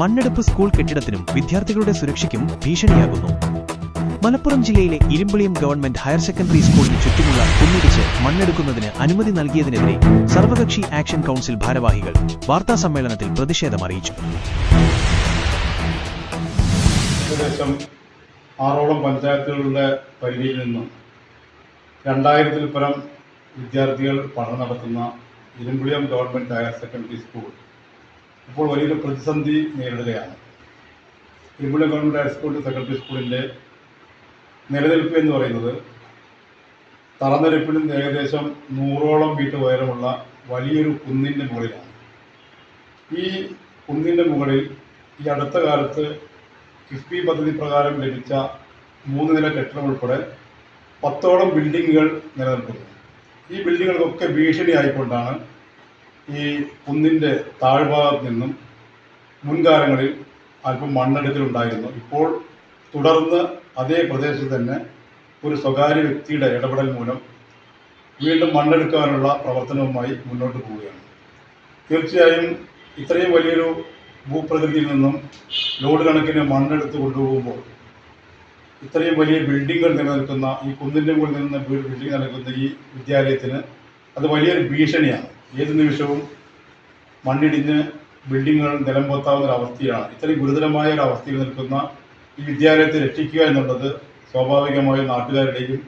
മണ്ണെടുപ്പ് school കെട്ടിടത്തിനും വിദ്യാർത്ഥികളുടെ സുരക്ഷയ്ക്കും ഭീഷണിയാകുന്നു. മലപ്പുറം ജില്ലയിലെ ഇരുമ്പളിയം ഗവൺമെന്റ് ഹയർ സെക്കൻഡറി സ്കൂളിന് ചുറ്റുമുള്ള കുന്നിടിച്ച് മണ്ണെടുക്കുന്നതിന് അനുമതി നൽകിയതിനെതിരെ സർവകക്ഷി ആക്ഷൻ കൗൺസിൽ ഭാരവാഹികൾ വാർത്താസമ്മേളനത്തിൽ പ്രതിഷേധം അറിയിച്ചു. ഏകദേശം ആറോളം പഞ്ചായത്തുകളുടെ പരിധിയിൽ നിന്നും രണ്ടായിരത്തിൽ പരം വിദ്യാർത്ഥികൾ പഠനം നടത്തുന്ന Irumbuliyam government higher secondary school ഇപ്പോൾ വലിയൊരു പ്രതിസന്ധി നേരിടുകയാണ്. ഇരുമ്പുളിയം ഗവൺമെന്റ് ഹയർ സ്കൂൾ സെക്രട്ടറി സ്കൂളിന്റെ നിലനിൽപ്പ് എന്ന് പറയുന്നത് തറനിരപ്പിൽ നിന്ന് ഏകദേശം നൂറോളം മീറ്റർ ഉയരമുള്ള വലിയൊരു കുന്നിന്റെ മുകളിലാണ്. ഈ കുന്നിന്റെ മുകളിൽ ഈ അടുത്ത കാലത്ത് കിഫ്ബി പദ്ധതി പ്രകാരം ലഭിച്ച മൂന്ന് നില കെട്ടിടം ഉൾപ്പെടെ പത്തോളം ബിൽഡിങ്ങുകൾ നിലനിൽക്കുന്നു. ഈ ബിൽഡിങ്ങുകൾക്കൊക്കെ ഭീഷണിയായിക്കൊണ്ടാണ് ഈ കുന്നിന്റെ താഴ്ഭാഗത്ത് നിന്നും മുൻകാലങ്ങളിൽ അല്പം മണ്ണെടുക്കലുണ്ടായിരുന്നു. ഇപ്പോൾ തുടർന്ന് അതേ പ്രദേശത്ത് തന്നെ ഒരു സ്വകാര്യ വ്യക്തിയുടെ ഇടപെടൽ മൂലം വീണ്ടും മണ്ണെടുക്കാനുള്ള പ്രവർത്തനവുമായി മുന്നോട്ട് പോവുകയാണ്. തീർച്ചയായും ഇത്രയും വലിയൊരു ഭൂപ്രകൃതിയിൽ നിന്നും ലോഡ് കണക്കിന് മണ്ണെടുത്ത് കൊണ്ടുപോകുമ്പോൾ ഇത്രയും വലിയ ബിൽഡിങ്ങുകൾ നിലനിൽക്കുന്ന ഈ കുന്നിന്റെ മുകളിൽ നിന്ന് ബിൽഡിംഗ് നിലനിൽക്കുന്ന ഈ വിദ്യാലയത്തിന് അത് വലിയൊരു ഭീഷണിയാണ്. ഏത് നിമിഷവും മണ്ണിടിഞ്ഞ് ബിൽഡിങ്ങുകൾ നിലംപൊത്താവുന്ന ഒരു അവസ്ഥയാണ് ഇത്രയും ഗുരുതരമായ ഒരു അവസ്ഥയിൽ നിൽക്കുന്ന ഈ വിദ്യാലയത്തെ രക്ഷിക്കുക എന്നുള്ളത് സ്വാഭാവികമായും നാട്ടുകാരുടെയും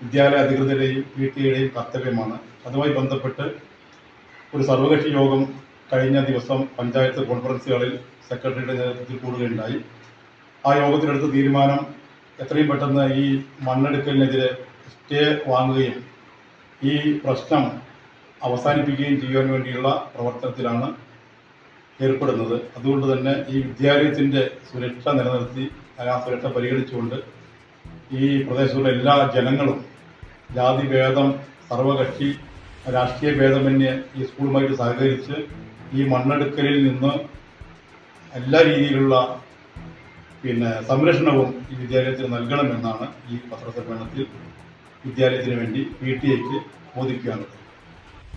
വിദ്യാലയ അധികൃതരുടെയും പി കർത്തവ്യമാണ്. അതുമായി ബന്ധപ്പെട്ട് ഒരു സർവകക്ഷി യോഗം കഴിഞ്ഞ ദിവസം പഞ്ചായത്ത് കോൺഫറൻസുകളിൽ സെക്രട്ടറിയുടെ നേതൃത്വത്തിൽ കൂടുകയുണ്ടായി. ആ യോഗത്തിലെടുത്ത തീരുമാനം എത്രയും പെട്ടെന്ന് ഈ മണ്ണെടുക്കലിനെതിരെ സ്റ്റേ വാങ്ങുകയും ഈ പ്രശ്നം അവസാനിപ്പിക്കുകയും ചെയ്യുവാൻ വേണ്ടിയുള്ള പ്രവർത്തനത്തിലാണ് ഏർപ്പെടുന്നത്. അതുകൊണ്ട് തന്നെ ഈ വിദ്യാലയത്തിന്റെ സുരക്ഷ നിലനിർത്തി ആ സുരക്ഷ പരിഗണിച്ചുകൊണ്ട് ഈ പ്രദേശത്തുള്ള എല്ലാ ജനങ്ങളും ജാതി ഭേദം സർവകക്ഷി രാഷ്ട്രീയ ഭേദമന്യേ ഈ സ്കൂളുമായിട്ട് സഹകരിച്ച് ഈ മണ്ണെടുക്കലിൽ നിന്ന് എല്ലാ രീതിയിലുള്ള പിന്നെ സംരക്ഷണവും ഈ വിദ്യാലയത്തിന് നൽകണമെന്നാണ് ഈ പത്രസമ്മേളനത്തിൽ വിദ്യാലയത്തിന് വേണ്ടി പി ടി എക്ക് ബോധിപ്പിക്കാനുള്ളത്.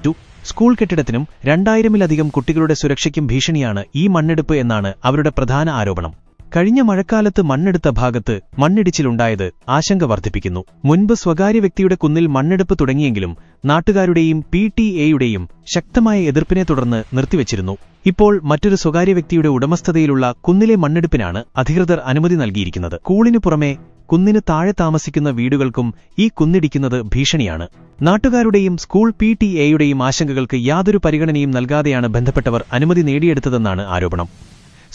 ടു സ്കൂൾ കെട്ടിടത്തിനും രണ്ടായിരമിലധികം കുട്ടികളുടെ സുരക്ഷയ്ക്കും ഭീഷണിയാണ് ഈ മണ്ണെടുപ്പ് എന്നാണ് അവരുടെ പ്രധാന ആരോപണം. കഴിഞ്ഞ മഴക്കാലത്ത് മണ്ണെടുത്ത ഭാഗത്ത് മണ്ണിടിച്ചിലുണ്ടായത് ആശങ്ക വർദ്ധിപ്പിക്കുന്നു. മുൻപ് സ്വകാര്യ വ്യക്തിയുടെ കുന്നിൽ മണ്ണെടുപ്പ് തുടങ്ങിയെങ്കിലും നാട്ടുകാരുടെയും പി ടി എയുടെയും ശക്തമായ എതിർപ്പിനെ തുടർന്ന് നിർത്തിവച്ചിരുന്നു. ഇപ്പോൾ മറ്റൊരു സ്വകാര്യ വ്യക്തിയുടെ ഉടമസ്ഥതയിലുള്ള കുന്നിലെ മണ്ണെടുപ്പിനാണ് അധികൃതർ അനുമതി നൽകിയിരിക്കുന്നത്. കൂളിനു പുറമെ കുന്നിന് താഴെ താമസിക്കുന്ന വീടുകൾക്കും ഈ കുന്നിടിക്കുന്നത് ഭീഷണിയാണ്. നാട്ടുകാരുടെയും സ്കൂൾ പി ടി എയുടെയും ആശങ്കകൾക്ക് യാതൊരു പരിഗണനയും നൽകാതെയാണ് ബന്ധപ്പെട്ടവർ അനുമതി നേടിയെടുത്തതെന്നാണ് ആരോപണം.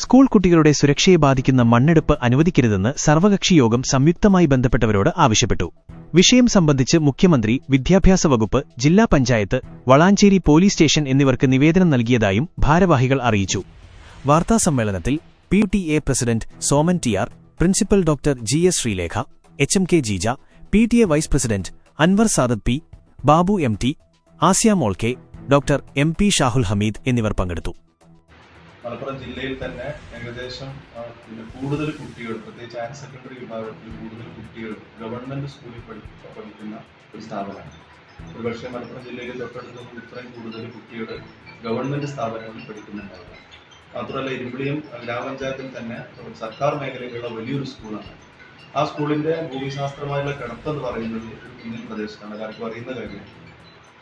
സ്കൂൾ കുട്ടികളുടെ സുരക്ഷയെ ബാധിക്കുന്ന മണ്ണെടുപ്പ് അനുവദിക്കരുതെന്ന് സർവകക്ഷി യോഗം സംയുക്തമായി ബന്ധപ്പെട്ടവരോട് ആവശ്യപ്പെട്ടു. വിഷയം സംബന്ധിച്ച് മുഖ്യമന്ത്രി വിദ്യാഭ്യാസ വകുപ്പ് ജില്ലാ പഞ്ചായത്ത് വളാഞ്ചേരി പോലീസ് സ്റ്റേഷൻ എന്നിവർക്ക് നിവേദനം നൽകിയതായും ഭാരവാഹികൾ അറിയിച്ചു. വാർത്താസമ്മേളനത്തിൽ P T A president Soman T R principal doctor G S Sreelekha H M K Jeeja P T A vice president Anvar Sadat P Babu M T Asiya മോൾക്കെ doctor M P Shahul Hameed എന്നിവർ പങ്കെടുത്തു. മലപ്പുറം ജില്ലയിൽ തന്നെ ഏകദേശം പിന്നെ കൂടുതൽ കുട്ടികൾ പ്രത്യേകിച്ച് higher secondary വിഭാഗത്തിൽ കൂടുതൽ കുട്ടികൾ ഗവൺമെന്റ് സ്കൂളിൽ പഠി- പഠിക്കുന്ന ഒരു സ്ഥാപനമാണ്. ഒരുപക്ഷെ മലപ്പുറം ജില്ലയിൽ തൊട്ടടുത്തൊന്നും ഇത്രയും കൂടുതൽ കുട്ടികൾ ഗവൺമെന്റ് സ്ഥാപനങ്ങളിൽ പഠിക്കുന്നുണ്ടാവുക മാത്രമല്ല ഇരുമ്പിളിയും ഗ്രാമപഞ്ചായത്തിൽ തന്നെ സർക്കാർ മേഖലയിലുള്ള വലിയൊരു സ്കൂളാണ്. ആ സ്കൂളിന്റെ ഭൂമിശാസ്ത്രമായുള്ള കിടപ്പ് എന്ന് പറയുന്നത് ഒരു പ്രദേശത്താണ്. എല്ലാവർക്കും അറിയുന്ന കാര്യമാണ്.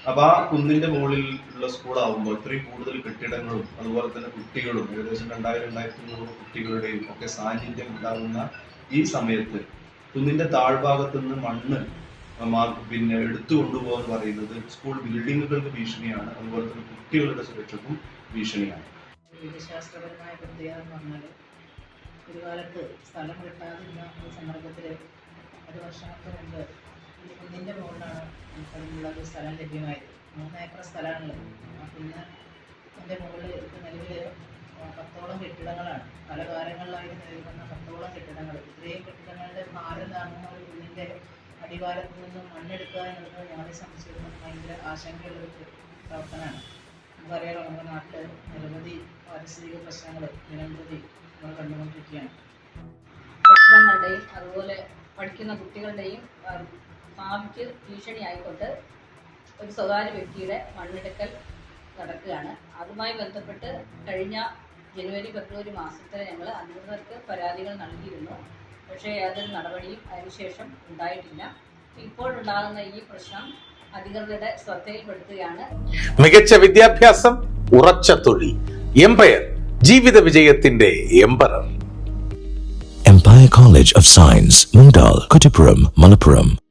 അപ്പൊ ആ കുന്നിന്റെ മുകളിൽ ഉള്ള സ്കൂളാകുമ്പോൾ ഇത്രയും കൂടുതൽ കെട്ടിടങ്ങളും അതുപോലെ തന്നെ കുട്ടികളും ഏകദേശം രണ്ടായിരം രണ്ടായിരത്തി അഞ്ഞൂറ് കുട്ടികളുടെയും ഒക്കെ സാന്നിധ്യം ഉണ്ടാകുന്ന ഈ സമയത്ത് കുന്നിന്റെ താഴ്ഭാഗത്ത് നിന്ന് മണ്ണ് പിന്നെ എടുത്തു കൊണ്ടുപോകാൻ പറയുന്നത് സ്കൂൾ ബിൽഡിങ്ങുകൾക്ക് ഭീഷണിയാണ്. അതുപോലെ തന്നെ കുട്ടികളുടെ സുരക്ഷക്കും ഭീഷണിയാണ്. രീതിശാസ്ത്രപരമായ പ്രത്യേകത എന്ന് പറഞ്ഞാൽ ഒരു കാലത്ത് സ്ഥലം കിട്ടാതിരുന്ന സന്ദർഭത്തിൽ ഒരു വർഷങ്ങൾക്ക് മുമ്പ് അതിനുള്ള ഒരു സ്ഥലം ലഭ്യമായത് മൂന്ന് ഏക്കർ സ്ഥലമാണുള്ളത്. ആ എന്റെ മുകളിൽ ഇപ്പോൾ നിലവിൽ പത്തോളം കെട്ടിടങ്ങളാണ്. പല കാലങ്ങളിലായി നിലനിൽക്കുന്ന പത്തോളം കെട്ടിടങ്ങൾ. ഇത്രയും കെട്ടിടങ്ങളുടെ ഭാരം താങ്ങുന്ന ഒരു കുന്നിന്റെ അടിവാരത്തിൽ നിന്ന് മണ്ണെടുക്കുക എന്നുള്ളത് ഞങ്ങളെ സംബന്ധിച്ചിടത്തോളം ഭയങ്കര ആശങ്കയുള്ള ഒരു പ്രവർത്തനമാണ്. നമുക്കറിയാലോ നമ്മുടെ നാട്ടിൽ നിരവധി പാരിസ്ഥിതിക പ്രശ്നങ്ങൾ നിരവധി നമ്മൾ കണ്ടുകൊണ്ടിരിക്കുകയാണ്. കെട്ടിടങ്ങളുടെയും അതുപോലെ പഠിക്കുന്ന കുട്ടികളുടെയും ഭാവിക്ക് ഭീഷണിയായിക്കൊണ്ട് ഒരു സ്വകാര്യ വ്യക്തിയുടെ മണ്ണെടുക്കൽ നടക്കുകയാണ്. അതുമായി ബന്ധപ്പെട്ട് കഴിഞ്ഞ ജനുവരി ഫെബ്രുവരി മാസത്തിൽ ഞങ്ങൾ അധികൃതർക്ക് പരാതികൾ നൽകിയിരുന്നു. പക്ഷേ യാതൊരു നടപടിയും അതിനുശേഷം ഉണ്ടായിട്ടില്ല. ഇപ്പോഴുണ്ടാകുന്ന ഈ പ്രശ്നം അധികൃതരുടെ ശ്രദ്ധയിൽപ്പെടുത്തുകയാണ്. മികച്ച വിദ്യാഭ്യാസം ഉറച്ച തൊഴിൽ എംപയർ ജീവിത വിജയത്തിന്റെ empire Empire College of Science, Mundal, Kuttipuram, Malappuram.